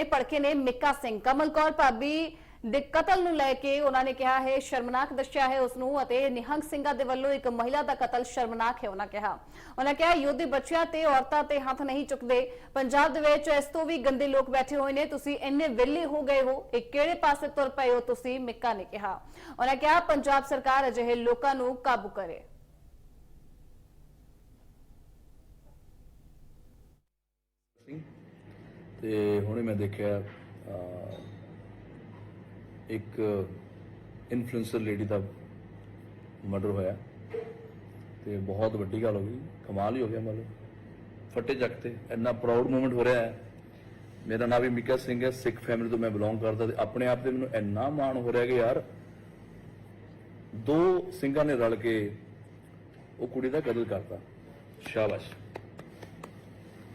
ਨੇ ਭੜਕੇ ਨੇ ਮਿੱਕਾ ਸਿੰਘ। ਕਮਲ ਕੌਰ ਭਾਬੀ ਦੇ ਕਤਲ ਨੂੰ ਲੈ ਕੇ ਉਹਨਾਂ ਨੇ ਕਿਹਾ ਹੈ, ਸ਼ਰਮਨਾਕ ਦੱਸਿਆ ਹੈ ਉਸ ਨੂੰ ਅਤੇ ਨਿਹੰਗ ਸਿੰਘਾਂ ਦੇ ਵੱਲੋਂ ਇੱਕ ਮਹਿਲਾ ਦਾ ਕਤਲ ਸ਼ਰਮਨਾਕ ਹੈ, ਉਹਨਾਂ ਕਿਹਾ। ਉਹਨਾਂ ਕਿਹਾ, ਯੋਧੇ ਬੱਚਿਆਂ ਤੇ ਔਰਤਾਂ ਤੇ ਹੱਥ ਨਹੀਂ ਚੁੱਕਦੇ। ਪੰਜਾਬ ਦੇ ਵਿੱਚ ਇਸ ਤੋਂ ਵੀ ਗੰਦੇ ਲੋਕ ਬੈਠੇ ਹੋਏ ਨੇ। ਤੁਸੀਂ ਇੰਨੇ ਵਿਹਲੇ ਹੋ ਗਏ ਹੋ। ਇਹ ਕਿਹੜੇ ਪਾਸੇ ਤੁਰ ਪਏ ਹੋ? ਤੁਸੀਂ ਮਿੱਕਾ ਨੇ ਕਿਹਾ। ਉਹਨਾਂ ਕਿਹਾ, ਪੰਜਾਬ ਸਰਕਾਰ ਅਜਿਹੇ ਲੋਕਾਂ ਨੂੰ ਕਾਬੂ ਕਰੇ। ਸਿੰਘ ਤੇ ਹੁਣੇ ਮੈਂ ਦੇਖਿਆ ਇੱਕ ਇਨਫਲੂਐਂਸਰ ਲੇਡੀ ਦਾ ਮਰਡਰ ਹੋਇਆ। ਤੇ ਬਹੁਤ ਵੱਡੀ ਗੱਲ ਹੋ ਗਈ, ਕਮਾਲ ਹੀ ਹੋ ਗਿਆ ਮਤਲਬ। ਫੱਟੇ ਚੱਕ ਤੇ ਇੰਨਾ ਪ੍ਰਾਊਡ ਮੂਮੈਂਟ ਹੋ ਰਿਹਾ ਹੈ। ਮੇਰਾ ਨਾਮ ਵੀ ਮਿੱਕਾ ਸਿੰਘ ਹੈ, ਸਿੱਖ ਫੈਮਿਲੀ ਤੋਂ ਮੈਂ ਬਿਲੋਂਗ ਕਰਦਾ ਤੇ ਆਪਣੇ ਆਪ ਤੇ ਮੈਨੂੰ ਇੰਨਾ ਮਾਣ ਹੋ ਰਿਹਾ ਕਿ ਯਾਰ, ਦੋ ਸਿੰਘਾਂ ਨੇ ਰਲ ਕੇ ਉਹ ਕੁੜੀ ਦਾ ਕਤਲ ਕਰਤਾ। ਸ਼ਾਬਾਸ਼।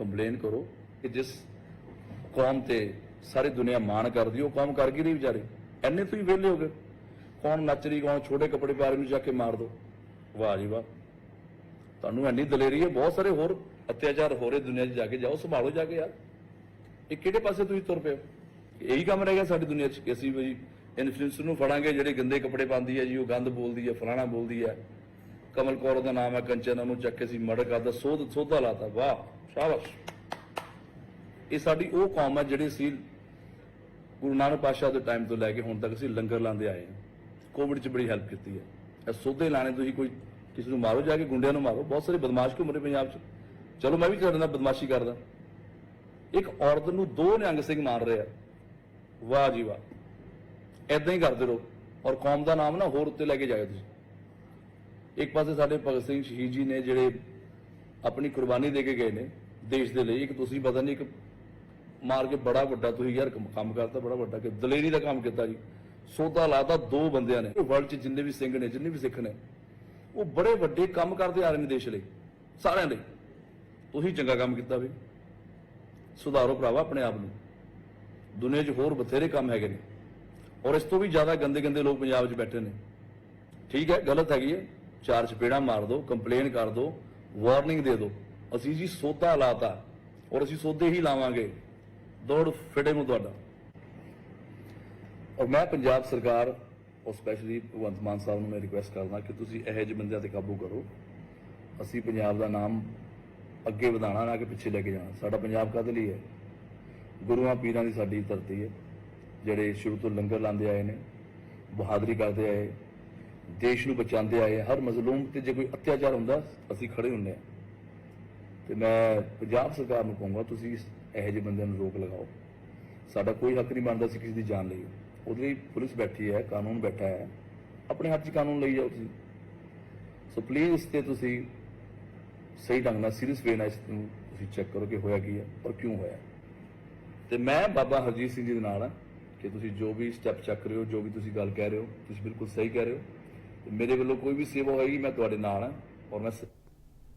ਕੰਪਲੇਨ ਕਰੋ ਕਿ ਜਿਸ ਕੌਮ ਤੇ ਸਾਰੀ ਦੁਨੀਆ ਮਾਣ ਕਰਦੀ ਉਹ ਕੌਮ ਕਰ ਗਈ ਨਹੀਂ ਵਿਚਾਰੇ। ਐਨੇ ਤੁਸੀਂ ਵਿਹਲੇ ਹੋ ਗਏ। ਕੌਣ ਨੱਚ ਰਹੀ, ਕੌਣ ਛੋਟੇ ਕੱਪੜੇ ਪਾ ਰਹੀ ਨੂੰ ਜਾ ਕੇ ਮਾਰ ਦੋ। ਵਾਹ ਜੀ ਵਾਹ। ਤੁਹਾਨੂੰ ਐਨੀ ਦਲੇਰੀ ਹੈ, ਬਹੁਤ ਸਾਰੇ ਹੋਰ ਅਤਿਆਚਾਰ ਹੋ ਰਹੇ ਦੁਨੀਆ 'ਚ ਜਾ ਕੇ। ਜਾਓ, ਸੰਭਾਲੋ ਜਾ ਕੇ ਯਾਰ। ਇਹ ਕਿਹੜੇ ਪਾਸੇ ਤੁਸੀਂ ਤੁਰ ਪਏ ਇਹੀ ਕੰਮ ਰਹਿ ਗਿਆ ਸਾਡੀ ਦੁਨੀਆ 'ਚ। ਕਿ ਅਸੀਂ ਵੀ ਇਨਫਲੂਐਂਸਰ ਨੂੰ ਫੜਾਂਗੇ, ਜਿਹੜੇ ਗੰਦੇ ਕੱਪੜੇ ਪਾਉਂਦੀ ਹੈ ਜੀ, ਉਹ ਗੰਦ ਬੋਲਦੀ ਹੈ, ਫਲਾਣਾ ਬੋਲਦੀ ਹੈ। ਕਮਲ ਕੌਰ ਦਾ ਨਾਮ ਹੈ ਕੰਚਨ ਨੂੰ ਚੱਕ ਕੇ ਅਸੀਂ ਮਰਡਰ ਕਰਦਾ ਸੋਧ ਸੋਧਾ ਲਾਤਾ, ਵਾਹ, ਸ਼ਾਬਾਸ਼। ਇਹ ਸਾਡੀ ਉਹ ਕੌਮ ਹੈ ਜਿਹੜੀ ਸੀ ਗੁਰੂ ਨਾਨਕ ਪਾਤਸ਼ਾਹ ਦੇ ਟਾਈਮ ਤੋਂ ਲੈ ਕੇ ਹੁਣ ਤੱਕ ਅਸੀਂ ਲੰਗਰ ਲਾਉਂਦੇ ਆਏ ਹਾਂ। ਕੋਵਿਡ 'ਚ ਬੜੀ ਹੈਲਪ ਕੀਤੀ ਹੈ। ਇਹ ਸੋਧੇ ਲਾਣੇ ਤੁਸੀਂ ਕੋਈ ਕਿਸੇ ਨੂੰ ਮਾਰੋ, ਜਾ ਕੇ ਗੁੰਡਿਆਂ ਨੂੰ ਮਾਰੋ। ਬਹੁਤ ਸਾਰੇ ਬਦਮਾਸ਼ ਘੁੰਮ ਰਹੇ ਪੰਜਾਬ 'ਚ? ਚਲੋ, ਮੈਂ ਵੀ ਤੁਹਾਡੇ ਨਾਲ ਬਦਮਾਸ਼ੀ ਕਰਦਾ। ਇੱਕ ਔਰਤ ਨੂੰ ਦੋ ਨਿਹੰਗ ਸਿੰਘ ਮਾਰ ਰਹੇ। ਆ ਵਾਹ ਜੀ ਵਾਹ। ਐਦਾਂ ਹੀ ਕਰਦੇ ਰਹੋ। ਔਰ ਕੌਮ ਦਾ ਨਾਮ ਨਾ ਹੋਰ ਉੱਤੇ ਲੈ ਕੇ ਜਾਇਓ ਤੁਸੀਂ। ਇੱਕ ਪਾਸੇ ਸਾਡੇ ਭਗਤ ਸਿੰਘ ਸ਼ਹੀਦ ਜੀ ਨੇ ਜਿਹੜੇ ਆਪਣੀ ਕੁਰਬਾਨੀ ਦੇ ਕੇ ਗਏ ਨੇ ਦੇਸ਼ ਦੇ ਲਈ, ਇੱਕ ਤੁਸੀਂ ਪਤਾ ਨਹੀਂ, ਇੱਕ ਮਾਰ ਕੇ ਬੜਾ ਵੱਡਾ ਤੁਸੀਂ ਯਾਰ ਕੰਮ ਕਰਤਾ, ਬੜਾ ਵੱਡਾ ਕਿ ਦਲੇਰੀ ਦਾ ਕੰਮ ਕੀਤਾ ਜੀ। ਸੋਧਾ ਲਾਤਾ ਦੋ ਬੰਦਿਆਂ ਨੇ, ਵਰਲਡ 'ਚ ਜਿੰਨੇ ਵੀ ਸਿੰਘ ਨੇ, ਜਿੰਨੇ ਵੀ ਸਿੱਖ ਨੇ, ਉਹ ਬੜੇ ਵੱਡੇ ਕੰਮ ਕਰਦੇ ਆ ਰਹੇ ਨੇ ਦੇਸ਼ ਲਈ, ਸਾਰਿਆਂ ਲਈ ਤੁਸੀਂ ਚੰਗਾ ਕੰਮ ਕੀਤਾ ਵੀ। ਸੁਧਾਰੋ ਭਰਾਵਾ ਆਪਣੇ ਆਪ ਨੂੰ। ਦੁਨੀਆ 'ਚ ਹੋਰ ਬਥੇਰੇ ਕੰਮ ਹੈਗੇ ਨੇ। ਔਰ ਇਸ ਤੋਂ ਵੀ ਜ਼ਿਆਦਾ ਗੰਦੇ ਗੰਦੇ ਲੋਕ ਪੰਜਾਬ 'ਚ ਬੈਠੇ ਨੇ। ਠੀਕ ਹੈ, ਗਲਤ ਹੈਗੀ ਹੈ। ਚਾਰ ਚਪੇੜਾ ਮਾਰ ਦਿਓ ਕੰਪਲੇਨ ਕਰ ਦਿਓ ਵਾਰਨਿੰਗ ਦੇ ਦਿਓ ਅਸੀਂ ਜੀ ਸੋਧਾ ਲਾਤਾ ਔਰ ਅਸੀਂ ਸੋਧੇ ਹੀ ਲਾਵਾਂਗੇ। ਦੌੜ ਫਿਟੇ ਨੂੰ ਤੁਹਾਡਾ। ਔਰ ਮੈਂ ਪੰਜਾਬ ਸਰਕਾਰ ਔਰ ਸਪੈਸ਼ਲੀ ਭਗਵੰਤ ਮਾਨ ਸਾਹਿਬ ਨੂੰ ਮੈਂ ਰਿਕੁਐਸਟ ਕਰਦਾ ਕਿ ਤੁਸੀਂ ਇਹੋ ਜਿਹੇ ਬੰਦਿਆਂ ਤੇ ਕਾਬੂ ਕਰੋ। ਅਸੀਂ ਪੰਜਾਬ ਦਾ ਨਾਮ ਅੱਗੇ ਵਧਾਉਣਾ ਨਾ ਕਿ ਪਿੱਛੇ ਲੈ ਕੇ ਜਾਣਾ। ਸਾਡਾ ਪੰਜਾਬ ਕਾਹਦੇ ਲਈ ਹੈ? ਗੁਰੂਆਂ ਪੀਰਾਂ ਦੀ ਸਾਡੀ ਧਰਤੀ ਹੈ। ਜਿਹੜੇ ਸ਼ੁਰੂ ਤੋਂ ਲੰਗਰ ਲਾਉਂਦੇ ਆਏ ਨੇ, ਬਹਾਦਰੀ ਕਰਦੇ ਆਏ ਦੇਸ਼ ਨੂੰ ਬਚਾਉਂਦੇ ਆਏ ਹਰ ਮਜ਼ਲੂਮ ਤੇ ਜੇ ਕੋਈ ਅਤਿਆਚਾਰ ਹੁੰਦਾ, ਅਸੀਂ ਖੜੇ ਹੁੰਦੇ ਹਾਂ ਤੇ ਮੈਂ ਪੰਜਾਬ ਸਰਕਾਰ ਨੂੰ ਕਹੂੰਗਾ, ਤੁਸੀਂ ਇਹੋ ਜਿਹੇ ਬੰਦਿਆਂ ਨੂੰ ਰੋਕ ਲਗਾਓ। ਸਾਡਾ ਕੋਈ ਹੱਕ ਨਹੀਂ ਬਣਦਾ ਸੀ ਕਿਸੇ ਦੀ ਜਾਨ ਲਈ। ਉਹਦੇ ਲਈ ਪੁਲਿਸ ਬੈਠੀ ਹੈ, ਕਾਨੂੰਨ ਬੈਠਾ ਹੈ। ਆਪਣੇ ਹੱਥ 'ਚ ਕਾਨੂੰਨ ਲਈ ਜਾਓ ਤੁਸੀਂ। ਸੋ ਪਲੀਜ਼ ਇਸ ਤੇ ਤੁਸੀਂ ਸਹੀ ਢੰਗ ਨਾਲ ਸੀਰੀਅਸ ਵੇ ਨਾਲ ਇਸ ਨੂੰ ਤੁਸੀਂ ਚੈੱਕ ਕਰੋ ਕਿ ਹੋਇਆ ਕੀ ਹੈ ਔਰ ਕਿਉਂ ਹੋਇਆ ਤੇ ਮੈਂ ਬਾਬਾ ਹਰਜੀਤ ਸਿੰਘ ਜੀ ਦੇ ਨਾਲ ਹਾਂ ਕਿ ਤੁਸੀਂ ਜੋ ਵੀ ਸਟੈਪ ਚੱਕ ਰਹੇ ਹੋ, ਜੋ ਵੀ ਤੁਸੀਂ ਗੱਲ ਕਹਿ ਰਹੇ ਹੋ, ਤੁਸੀਂ ਬਿਲਕੁਲ ਸਹੀ ਕਹਿ ਰਹੇ ਹੋ। ਮੇਰੇ ਵੱਲੋਂ ਕੋਈ ਵੀ ਸੇਵਾ ਹੋਏਗੀ ਮੈਂ ਤੁਹਾਡੇ ਨਾਲ ਹਾਂ ਔਰ ਮੈਂ